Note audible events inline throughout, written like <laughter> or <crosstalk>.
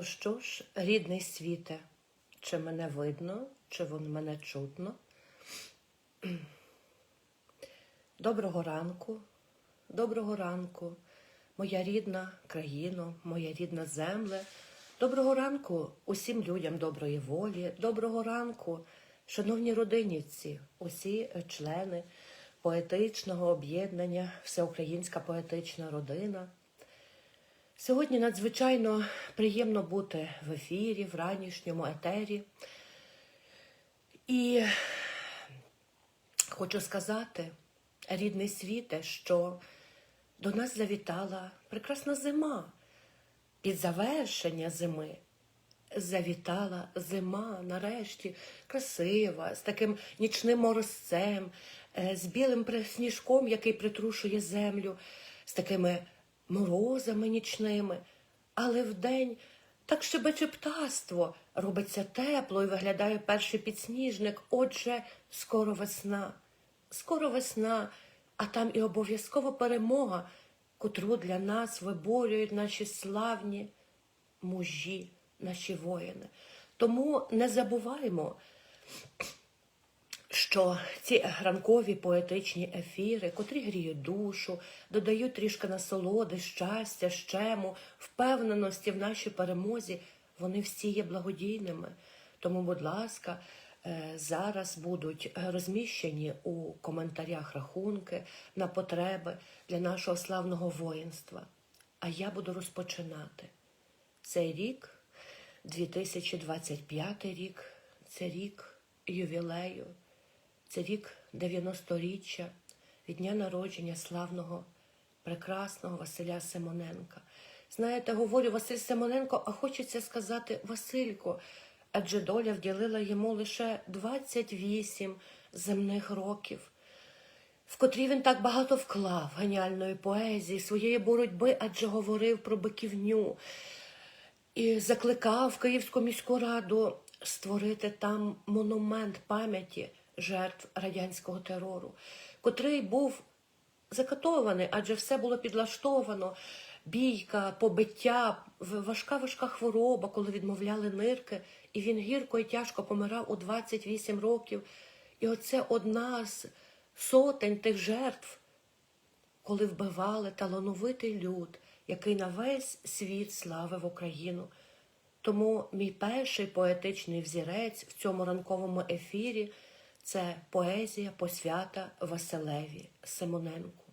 Ну що ж, рідний світе, чи мене видно, чи вон мене чутно? <clears throat> Доброго ранку, доброго ранку, моя рідна країно, моя рідна земле. Доброго ранку усім людям доброї волі, доброго ранку, шановні родинівці, усі члени поетичного об'єднання, Всеукраїнська поетична родина. Сьогодні надзвичайно приємно бути в ефірі, в ранішньому етері. І хочу сказати, рідний світе, що до нас завітала прекрасна зима. Під завершення зими завітала зима, нарешті, красива, з таким нічним морозцем, е, з білим сніжком, який притрушує землю, з такими морозами нічними, але вдень так щебече птаство, робиться тепло і виглядає перший підсніжник. Отже, скоро весна, скоро весна, а там і обов'язково перемога, котру для нас виборюють наші славні мужі, наші воїни. Тому не забуваємо що ці ранкові поетичні ефіри, котрі гріють душу, додають трішки насолоди, щастя, щему, впевненості в нашій перемозі, вони всі є благодійними. Тому, будь ласка, е, зараз будуть розміщені у коментарях рахунки на потреби для нашого славного воїнства. А я буду розпочинати цей рік, 2025 рік, це рік ювілею. Це рік 90-річчя від дня народження славного, прекрасного Василя Симоненка. Знаєте, говорю Василь Симоненко, а хочеться сказати Василько, адже доля вділила йому лише 28 земних років, в котрі він так багато вклав геніальної поезії, своєї боротьби, адже говорив про биківню і закликав Київську міську раду створити там монумент пам'яті жертв радянського терору, котрий був закатований, адже все було підлаштовано. Бійка, побиття, важка важка хвороба, коли відмовляли нирки, і він гірко і тяжко помирав у 28 років. І оце одна з сотень тих жертв, коли вбивали талановитий люд, який на весь світ славив Україну. Тому мій перший поетичний взірець в цьому ранковому ефірі це поезія посвята Василеві Симоненку.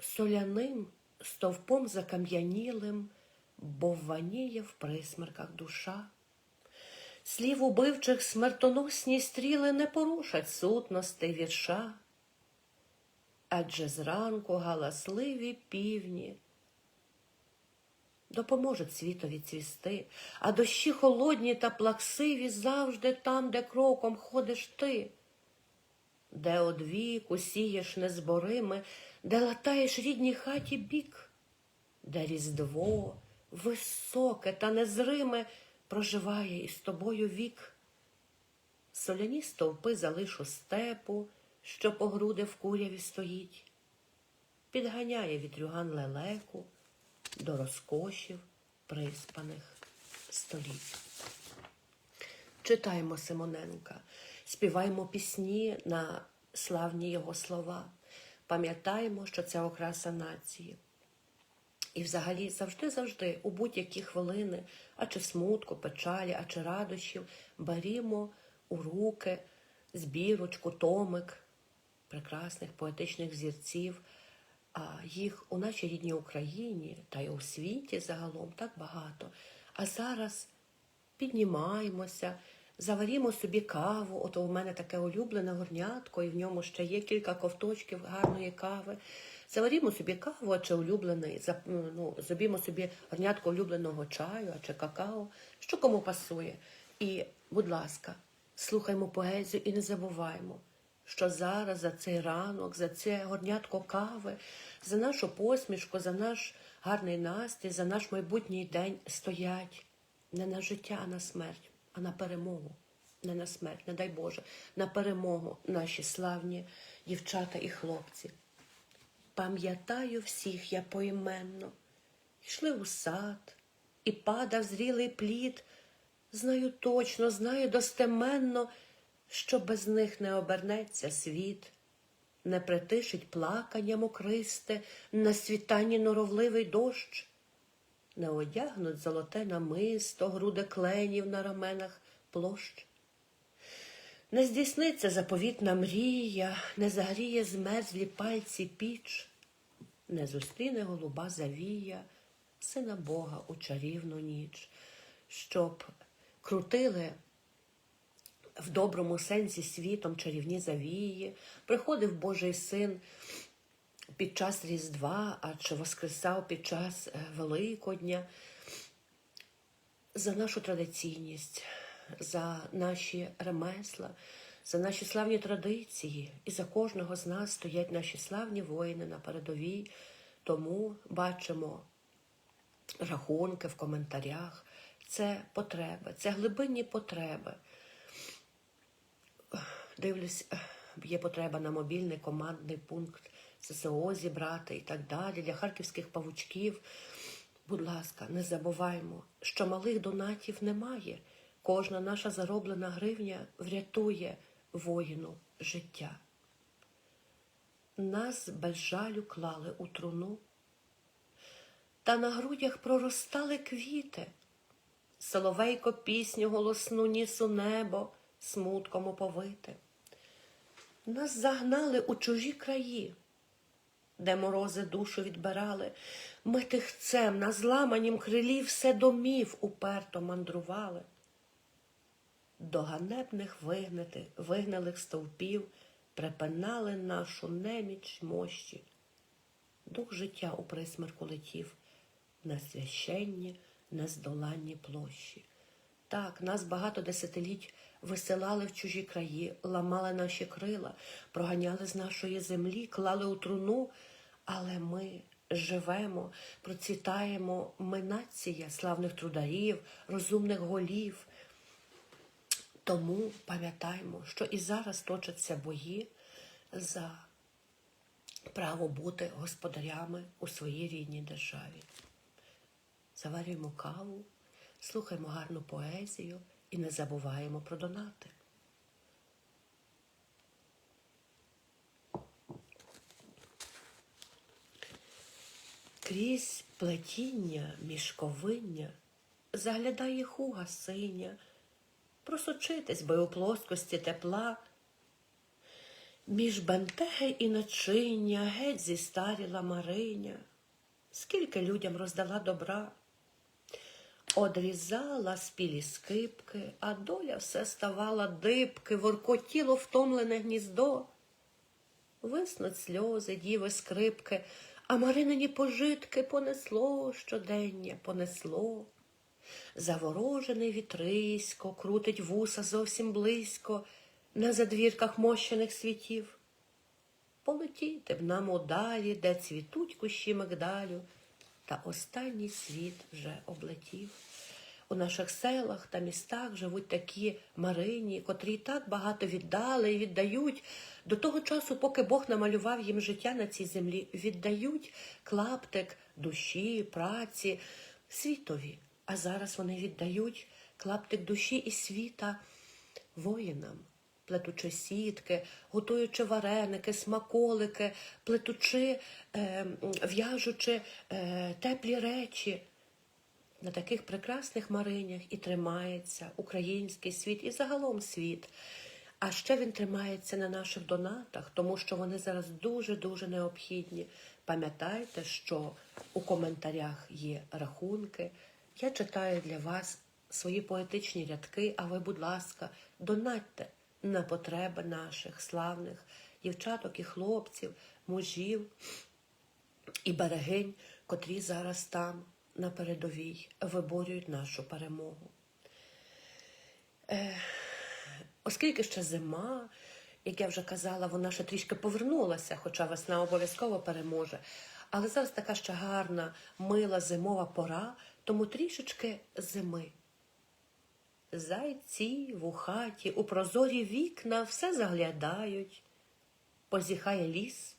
Соляним стовпом закам'янілим, бовваніє в присмерках душа. Слів убивчих смертоносні стріли не порушать сутностей вірша, адже зранку галасливі півні допоможуть світові цвісти, а дощі холодні та плаксиві завжди там, де кроком ходиш ти, де одвіку сієш незборими, де латаєш рідній хаті бік, де різдво високе та незриме проживає із тобою вік. Соляні стовпи залишу степу, що по груди в куряві стоїть, підганяє вітрюган лелеку до розкошів приспаних століть. Читаємо Симоненка, співаємо пісні на славні його слова, пам'ятаємо, що це окраса нації. І взагалі завжди-завжди, у будь-які хвилини, а чи смутку, печалі, а чи радощів, берімо у руки збірочку, томик прекрасних поетичних зірців. Їх у нашій рідній Україні та й у світі загалом так багато. А зараз піднімаємося, заварімо собі каву. От у мене таке улюблене горнятко, і в ньому ще є кілька ковточків гарної кави. Заварімо собі каву, а чи улюблений, ну, зробімо собі горнятко улюбленого чаю, а чи какао, що кому пасує. І, будь ласка, слухаймо поезію і не забуваємо що зараз за цей ранок, за це горнятко кави, за нашу посмішку, за наш гарний настрій, за наш майбутній день стоять не на життя, а на смерть, а на перемогу. Не на смерть, не дай Боже, на перемогу наші славні дівчата і хлопці. Пам'ятаю всіх я поіменно, йшли у сад, і падав зрілий плід. Знаю точно, знаю достеменно, що без них не обернеться світ, не притишить плакання мокристе на світанні норовливий дощ, не одягнуть золоте намисто, груди кленів на раменах площ. Не здійсниться заповітна мрія, не загріє змерзлі пальці піч, не зустріне голуба завія, сина Бога у чарівну ніч, щоб крутили в доброму сенсі світом чарівні завії, приходив Божий син під час Різдва, а чи воскресав під час е, Великодня за нашу традиційність, за наші ремесла, за наші славні традиції. І за кожного з нас стоять наші славні воїни на передовій. Тому бачимо рахунки в коментарях. Це потреби, це глибинні потреби. Дивлюсь, є потреба на мобільний командний пункт ССО зібрати і так далі, для харківських павучків. Будь ласка, не забуваймо, що малих донатів немає. Кожна наша зароблена гривня врятує воїну життя. Нас без жалю клали у труну, та на грудях проростали квіти. Соловейко пісню голосну ніс у небо, смутком оповите. Нас загнали у чужі краї, де морози душу відбирали. Ми тихцем на зламанім крилі все домів уперто мандрували. До ганебних вигнати, вигналих стовпів припинали нашу неміч мощі. Дух життя у присмерку летів на священні, нездоланні площі. Так, нас багато десятиліть висилали в чужі краї, ламали наші крила, проганяли з нашої землі, клали у труну, але ми живемо, процвітаємо, ми нація славних трударів, розумних голів. Тому пам'ятаємо, що і зараз точаться бої за право бути господарями у своїй рідній державі. Заварюємо каву, слухаємо гарну поезію і не забуваємо про донати. Крізь плетіння мішковиння заглядає хуга синя, просочитись би у плоскості тепла. Між бентеги і начиння геть зістаріла Мариня, скільки людям роздала добра, одрізала спілі скипки, а доля все ставала дибки, воркотіло втомлене гніздо. Виснуть сльози, діви скрипки, а Маринині пожитки понесло щодення, понесло. Заворожений вітрисько крутить вуса зовсім близько на задвірках мощених світів. Полетіти б нам удалі, де цвітуть кущі мигдалю, та останній світ вже облетів. У наших селах та містах живуть такі Марині, котрі так багато віддали і віддають до того часу, поки Бог намалював їм життя на цій землі, віддають клаптик душі, праці, світові. А зараз вони віддають клаптик душі і світа воїнам, плетучи сітки, готуючи вареники, смаколики, плетучи, е, в'яжучи е, теплі речі. На таких прекрасних маринях і тримається український світ і загалом світ. А ще він тримається на наших донатах, тому що вони зараз дуже-дуже необхідні. Пам'ятайте, що у коментарях є рахунки. Я читаю для вас свої поетичні рядки, а ви, будь ласка, донатьте на потреби наших славних дівчаток і хлопців, мужів і берегинь, котрі зараз там на передовій виборюють нашу перемогу. Е, оскільки ще зима, як я вже казала, вона ще трішки повернулася, хоча весна обов'язково переможе. Але зараз така ще гарна, мила зимова пора, тому трішечки зими. Зайці в хаті, у прозорі вікна все заглядають, позіхає ліс.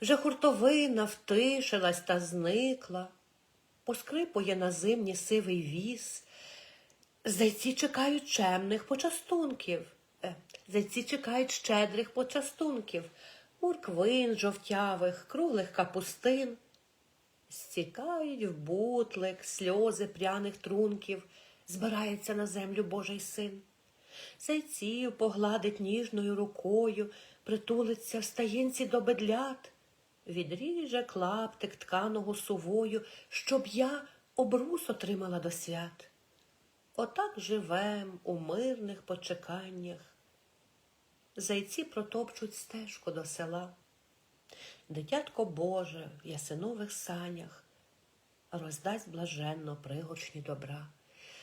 Вже хуртовина втишилась та зникла. Поскрипує на зимні сивий віз. Зайці чекають чемних почастунків. Е, Зайці чекають щедрих почастунків, морквин жовтявих, круглих капустин. Стікають в бутлик сльози пряних трунків, збирається на землю Божий син. Зайців погладить ніжною рукою, притулиться в стаєнці до бедлят, відріже клаптик тканого сувою, щоб я обрус отримала до свят. Отак живем у мирних почеканнях. Зайці протопчуть стежку до села. Дитятко Боже в ясинових санях роздасть блаженно пригоршні добра.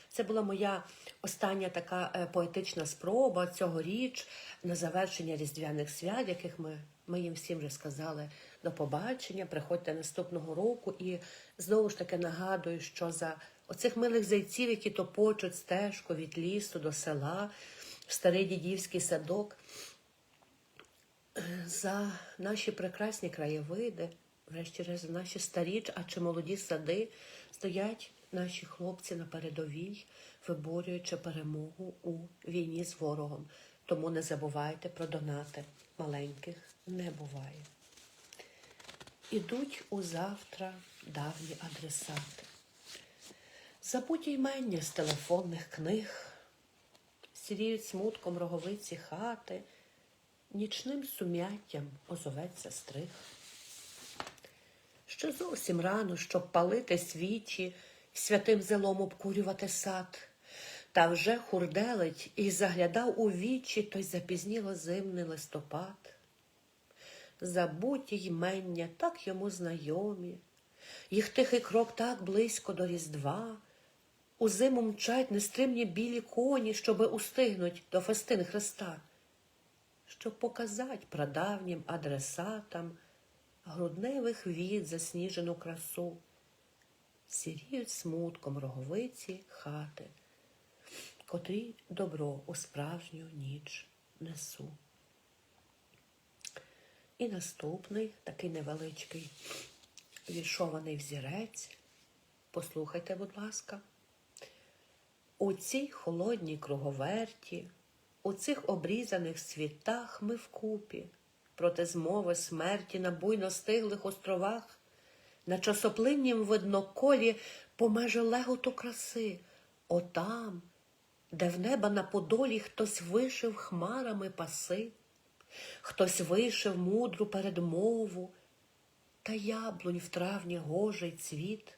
Це була моя остання така е, поетична спроба цьогоріч на завершення різдвяних свят, яких ми, ми їм всім вже сказали до побачення. Приходьте наступного року і знову ж таки нагадую, що за оцих милих зайців, які топочуть стежку від лісу до села, в старий дідівський садок, за наші прекрасні краєвиди, врешті-решт, за наші старі а чи молоді сади стоять наші хлопці на передовій, виборюючи перемогу у війні з ворогом. Тому не забувайте про донати. Маленьких не буває. Ідуть у завтра давні адресати. Забуті ймення з телефонних книг, сіріють смутком роговиці хати, нічним сумяттям озоветься стриг. Ще зовсім рано, щоб палити свічі, святим зелом обкурювати сад. Та вже хурделить і заглядав у вічі той запізніло зимний листопад. Забуті ймення так йому знайомі, їх тихий крок так близько до Різдва. У зиму мчать нестримні білі коні, щоби устигнуть до фестин Христа, щоб показать прадавнім адресатам грудневих від засніжену красу, сіріють смутком роговиці хати, котрі добро у справжню ніч несу. І наступний такий невеличкий вішований взірець. Послухайте, будь ласка. У цій холодній круговерті, у цих обрізаних світах ми вкупі, проти змови смерті на буйно стиглих островах, на часоплиннім видноколі помеже леготу краси, отам, де в неба на подолі хтось вишив хмарами паси, хтось вишив мудру передмову, та яблунь в травні гожий цвіт,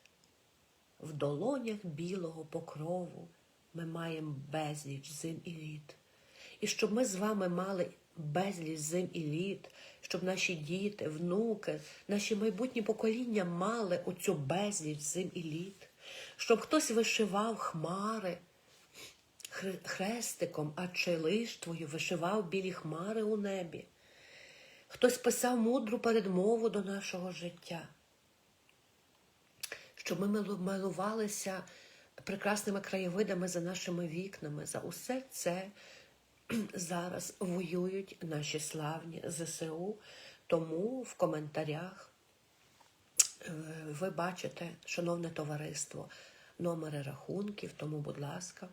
в долонях білого покрову ми маємо безліч зим і літ. І щоб ми з вами мали безліч зим і літ, щоб наші діти, внуки, наші майбутні покоління мали оцю безліч зим і літ, щоб хтось вишивав хмари хрестиком, а чи лиштвою вишивав білі хмари у небі. Хтось писав мудру передмову до нашого життя, щоб ми милувалися прекрасними краєвидами за нашими вікнами. За усе це <clears throat> зараз воюють наші славні ЗСУ. Тому в коментарях е, ви бачите, шановне товариство, номери рахунків, тому, будь ласка,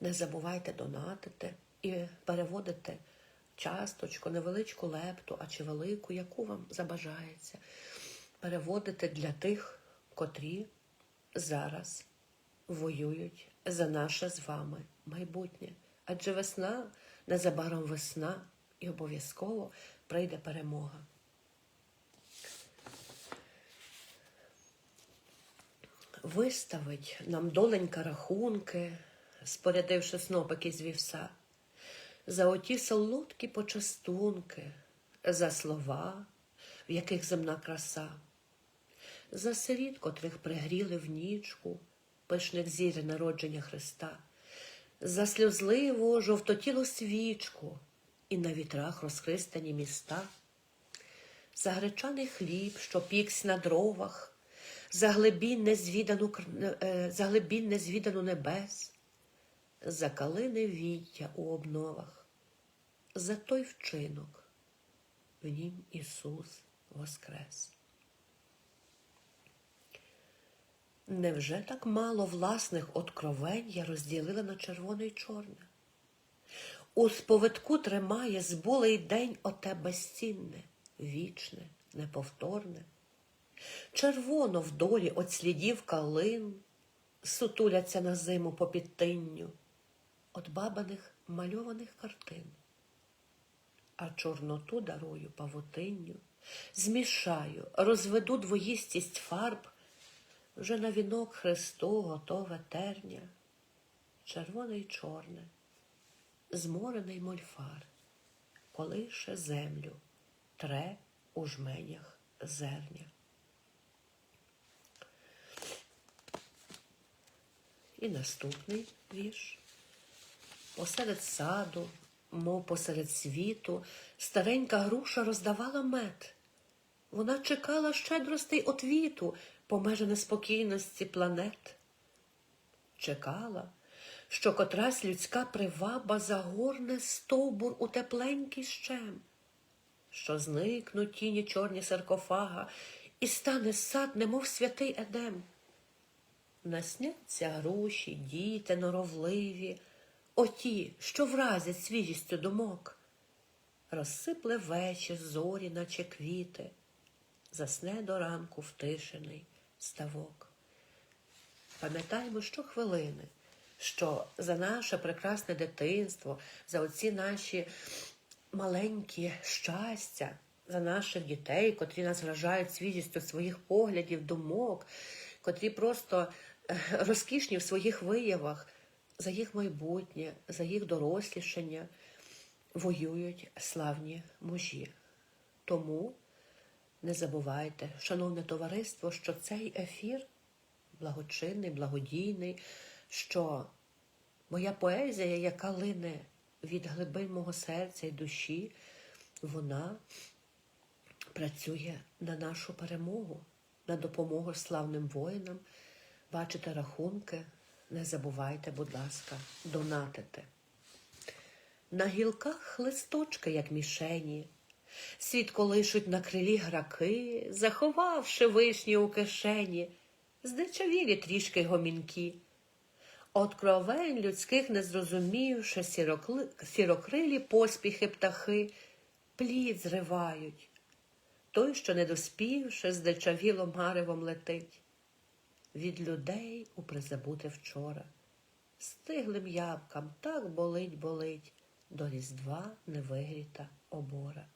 не забувайте донатити і переводити часточку, невеличку лепту, а чи велику, яку вам забажається. Переводити для тих, котрі зараз воюють за наше з вами майбутнє. Адже весна, незабаром весна, і обов'язково прийде перемога. Виставить нам доленька рахунки, спорядивши снопики з вівса, за оті солодкі почастунки, за слова, в яких земна краса, за сиріт, котрих пригріли в нічку, пишних зір народження Христа, за сльозливу жовтотілу свічку і на вітрах розхристані міста, за гречаний хліб, що піксь на дровах, за глибінь незвідану, е, за глибінь незвідану небес, за калини віття у обновах, за той вчинок, в нім Ісус воскрес. Невже так мало власних откровень я розділила на червоне й чорне? У сповитку тримає збулий день оте безцінне, вічне, неповторне. Червоно в долі от слідів калин сутуляться на зиму по підтинню, от бабаних мальованих картин. А чорноту дарую павутинню, змішаю, розведу двоїстість фарб, вже на вінок Христу готове терня, червоне й чорне, зморений мольфар, колише землю, тре у жменях зерня. І наступний вірш. Посеред саду, мов посеред світу, старенька груша роздавала мед. Вона чекала щедростей отвіту по межі неспокійності планет. Чекала, що котрась людська приваба загорне стовбур у тепленький щем, що зникнуть тіні чорні саркофага, і стане сад, немов святий едем. Насняться груші, діти норовливі, оті, що вразять свіжістю думок. Розсипле вечір зорі, наче квіти, засне до ранку втишений ставок. Пам'ятаємо щохвилини, що за наше прекрасне дитинство, за оці наші маленькі щастя, за наших дітей, котрі нас вражають свіжістю своїх поглядів, думок, котрі просто е, розкішні в своїх виявах, за їх майбутнє, за їх дорослішання воюють славні мужі. Тому не забувайте, шановне товариство, що цей ефір благочинний, благодійний, що моя поезія, яка лине від глибин мого серця і душі, вона працює на нашу перемогу, на допомогу славним воїнам. Бачите рахунки, не забувайте, будь ласка, донатити. На гілках листочки, як мішені, світ колишуть на крилі граки, заховавши вишні у кишені, здичавілі трішки гомінки. Откровень людських не зрозумівши, сірокрилі поспіхи птахи, плід зривають. Той, що не доспівши, здичавіло маревом летить. Від людей у призабуте вчора. Стиглим ябкам так болить, болить, до різдва невигріта обора.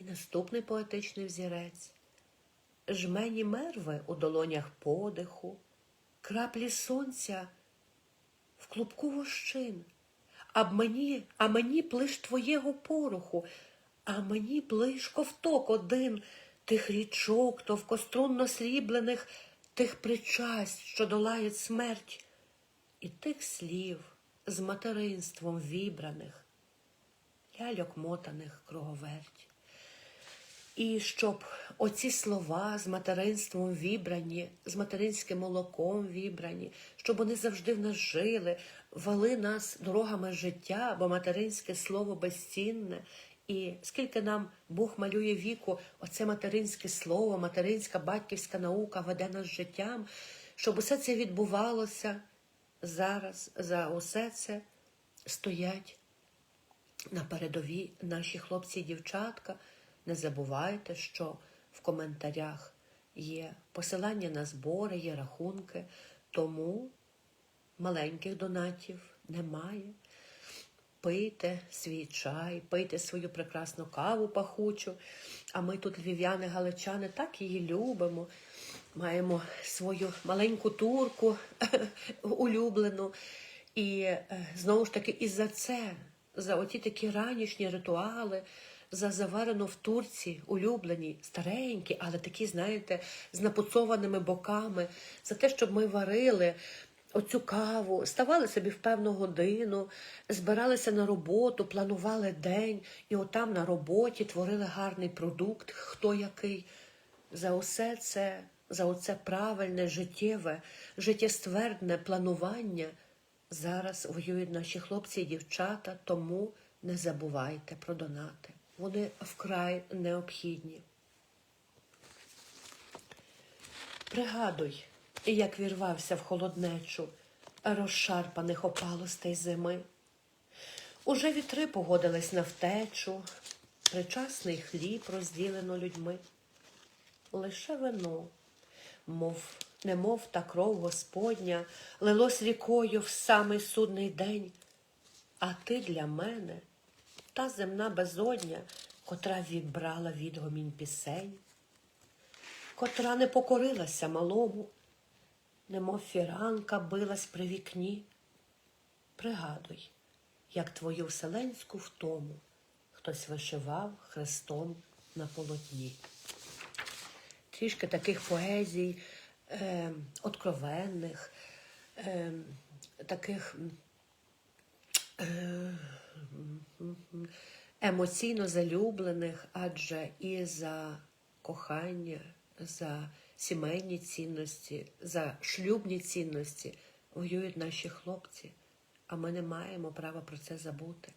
І наступний поетичний взірець жмені мерви у долонях подиху, краплі сонця в клубку вощин, а мені, а мені плиш твоєго пороху, а мені плиш ковток один тих річок, товкострунно сріблених, тих причасть, що долають смерть, і тих слів з материнством вібраних, ляльок мотаних круговерть. І щоб оці слова з материнством вібрані, з материнським молоком вібрані, щоб вони завжди в нас жили, вели нас дорогами життя, бо материнське слово безцінне. І скільки нам Бог малює віку, оце материнське слово, материнська батьківська наука веде нас життям, щоб усе це відбувалося зараз, за усе це стоять на передовій наші хлопці і дівчатка. Не забувайте, що в коментарях є посилання на збори, є рахунки, тому маленьких донатів немає. Пийте свій чай, пийте свою прекрасну каву пахучу. А ми тут, львів'яни, галичани, так її любимо. Маємо свою маленьку турку <laughs> улюблену. І е, знову ж таки, і за це, за оті такі ранішні ритуали за заварену в турці, улюблені, старенькі, але такі, знаєте, з напуцованими боками, за те, щоб ми варили оцю каву, ставали собі в певну годину, збиралися на роботу, планували день, і отам на роботі творили гарний продукт, хто який. За усе це, за оце правильне, життєве, життєствердне планування зараз воюють наші хлопці і дівчата, тому не забувайте про донати вони вкрай необхідні. Пригадуй, як вірвався в холоднечу розшарпаних опалостей зими. Уже вітри погодились на втечу, причасний хліб розділено людьми. Лише вино, мов немов та кров Господня, лилось рікою в самий судний день. А ти для мене та земна безодня, котра відбрала відгомінь пісень, котра не покорилася малому, немов фіранка билась при вікні. Пригадуй, як твою вселенську втому хтось вишивав хрестом на полотні. Трішки таких поезій, е, откровенних, е, таких е, емоційно залюблених, адже і за кохання, за сімейні цінності, за шлюбні цінності воюють наші хлопці, а ми не маємо права про це забути.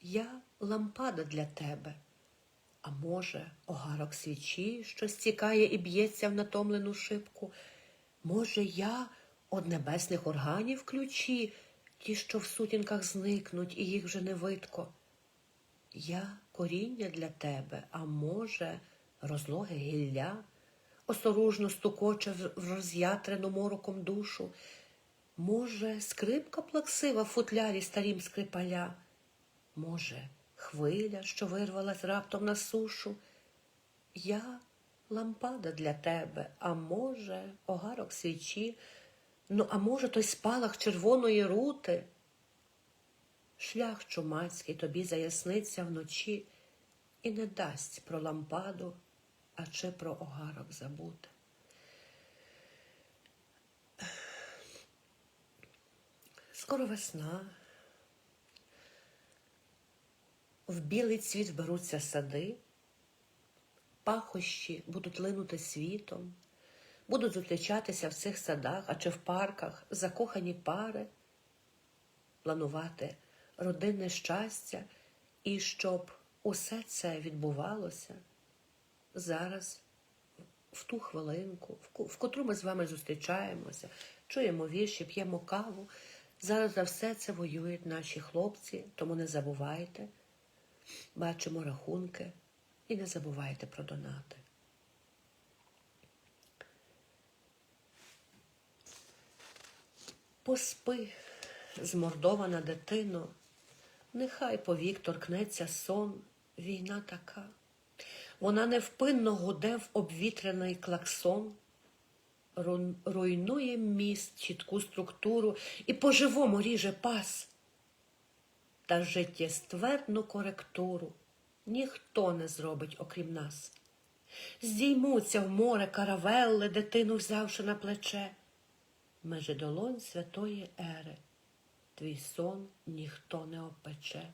Я лампада для тебе, а може, огарок свічі, що стікає і б'ється в натомлену шибку. Може, я од небесних органів ключі, ті, що в сутінках зникнуть, і їх вже не видко. Я коріння для тебе, а може, розлоге гілля, осторожно стукоче в- роз'ятрену мороком душу. Може, скрипка плаксива в футлярі старім скрипаля. Може, хвиля, що вирвалась раптом на сушу. Я лампада для тебе, а може, огарок свічі, ну, а може, той спалах червоної рути. Шлях чумацький тобі заясниться вночі і не дасть про лампаду, а чи про огарок забути. Скоро весна. В білий цвіт вберуться сади, пахощі будуть линути світом, будуть зустрічатися в цих садах, а чи в парках закохані пари, планувати родинне щастя, і щоб усе це відбувалося зараз, в ту хвилинку, в котру ми з вами зустрічаємося, чуємо вірші, п'ємо каву. Зараз за все це воюють наші хлопці, тому не забувайте, бачимо рахунки і не забувайте про донати. Поспи, змордована дитино, нехай повік торкнеться сон, війна така. Вона невпинно гуде в обвітрений клаксон, руйнує міст, чітку структуру і по-живому ріже пас. Та життєствердну коректуру ніхто не зробить, окрім нас. Здіймуться в море каравелли, дитину взявши на плече. Межи долонь святої ери, твій сон ніхто не опече.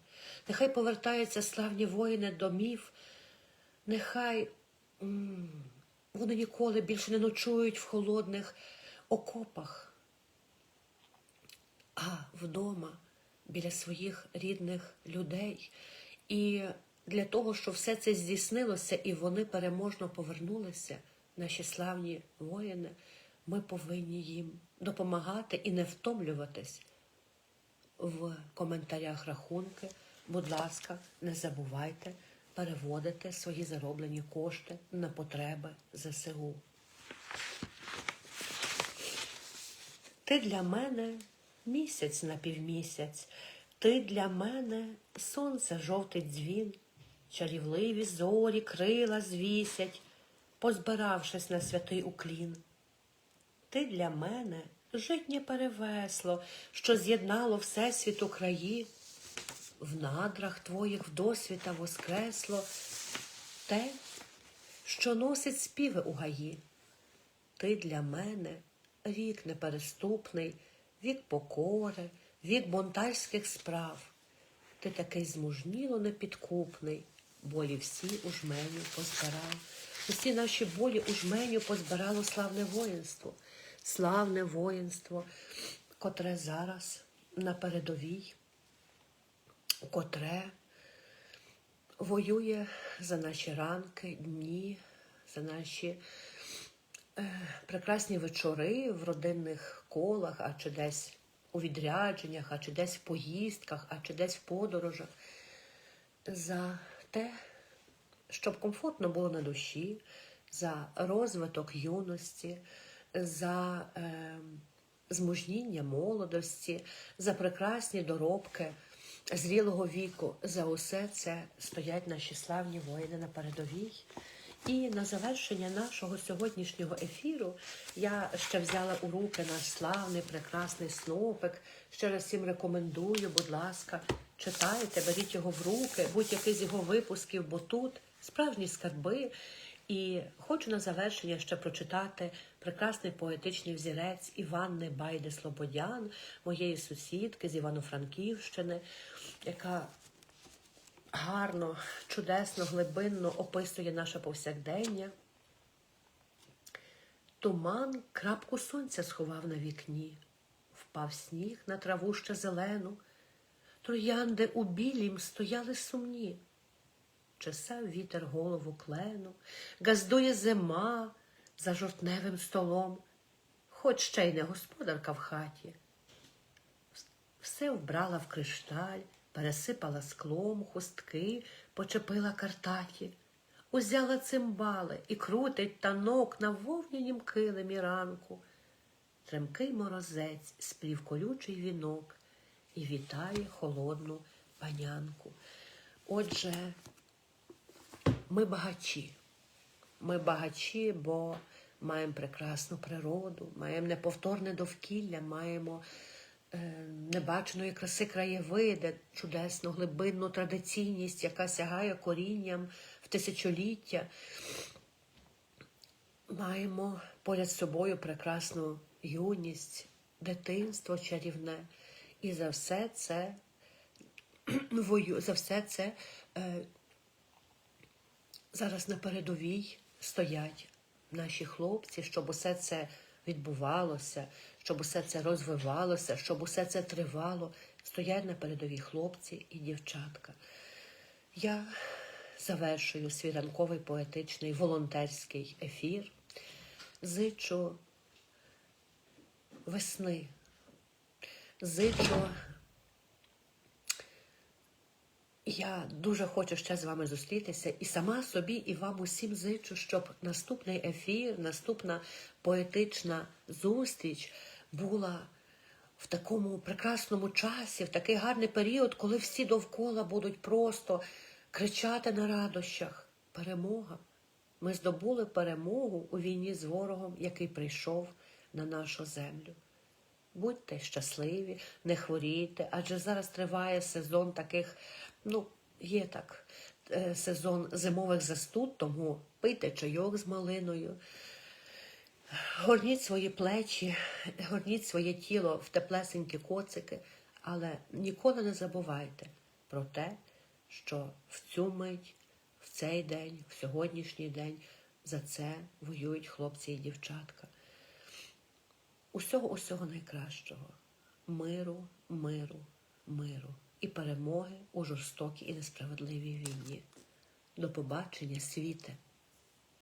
Нехай повертаються славні воїни домів, нехай вони ніколи більше не ночують в холодних окопах, а вдома біля своїх рідних людей. І для того, щоб все це здійснилося і вони переможно повернулися, наші славні воїни, ми повинні їм допомагати і не втомлюватись. В коментарях рахунки, будь ласка, не забувайте переводити свої зароблені кошти на потреби ЗСУ. Ти для мене місяць на півмісяць, ти для мене сонце жовтий дзвін, чарівливі зорі крила звісять, позбиравшись на святий уклін. Ти для мене житнє перевесло, що з'єднало всесвіту краї, в надрах твоїх вдосвіта воскресло те, що носить співи у гаї. Ти для мене рік непереступний, вік покори, вік бунтарських справ. Ти такий змужніло непідкупний, болі всі у жменю позбирав. Усі наші болі у жменю позбирало славне воїнство, славне воїнство, котре зараз на передовій, котре воює за наші ранки, дні, за наші е, прекрасні вечори в родинних колах, а чи десь у відрядженнях, а чи десь в поїздках, а чи десь в подорожах, за те, щоб комфортно було на душі, за розвиток юності, за е, змужніння молодості, за прекрасні доробки зрілого віку. За усе це стоять наші славні воїни на передовій. І на завершення нашого сьогоднішнього ефіру я ще взяла у руки наш славний, прекрасний снопик. Ще раз всім рекомендую, будь ласка, читайте, беріть його в руки, будь-який з його випусків, бо тут справжні скарби. І хочу на завершення ще прочитати прекрасний поетичний взірець Іванни Байди Слободян, моєї сусідки з Івано-Франківщини, яка гарно, чудесно, глибинно описує наше повсякдення. Туман крапку сонця сховав на вікні, впав сніг на траву ще зелену, троянди у білім стояли сумні. Чесав вітер голову клену, газдує зима за жовтневим столом, хоч ще й не господарка в хаті. Все вбрала в кришталь, пересипала склом хустки, почепила картаті, узяла цимбали і крутить танок на вовнянім килимі ранку. Тремкий морозець сплів колючий вінок і вітає холодну панянку. Отже, ми багачі. Ми багачі, бо маємо прекрасну природу, маємо неповторне довкілля, маємо е, небаченої краси краєвиди, чудесну глибинну традиційність, яка сягає корінням в тисячоліття. Маємо поряд з собою прекрасну юність, дитинство чарівне. І за все це <clears throat> за все це е, зараз на передовій стоять наші хлопці, щоб усе це відбувалося, щоб усе це розвивалося, щоб усе це тривало. Стоять на передовій хлопці і дівчатка. Я завершую свій ранковий поетичний волонтерський ефір. Зичу весни, зичу я дуже хочу ще з вами зустрітися і сама собі, і вам усім зичу, щоб наступний ефір, наступна поетична зустріч була в такому прекрасному часі, в такий гарний період, коли всі довкола будуть просто кричати на радощах. Перемога. Ми здобули перемогу у війні з ворогом, який прийшов на нашу землю. Будьте щасливі, не хворійте, адже зараз триває сезон таких, ну, є так, е, сезон зимових застуд, тому пийте чайок з малиною, горніть свої плечі, горніть своє тіло в теплесенькі коцики, але ніколи не забувайте про те, що в цю мить, в цей день, в сьогоднішній день за це воюють хлопці і дівчатка. Усього усього найкращого. Миру, миру, миру і перемоги у жорстокій і несправедливій війні. До побачення, світе!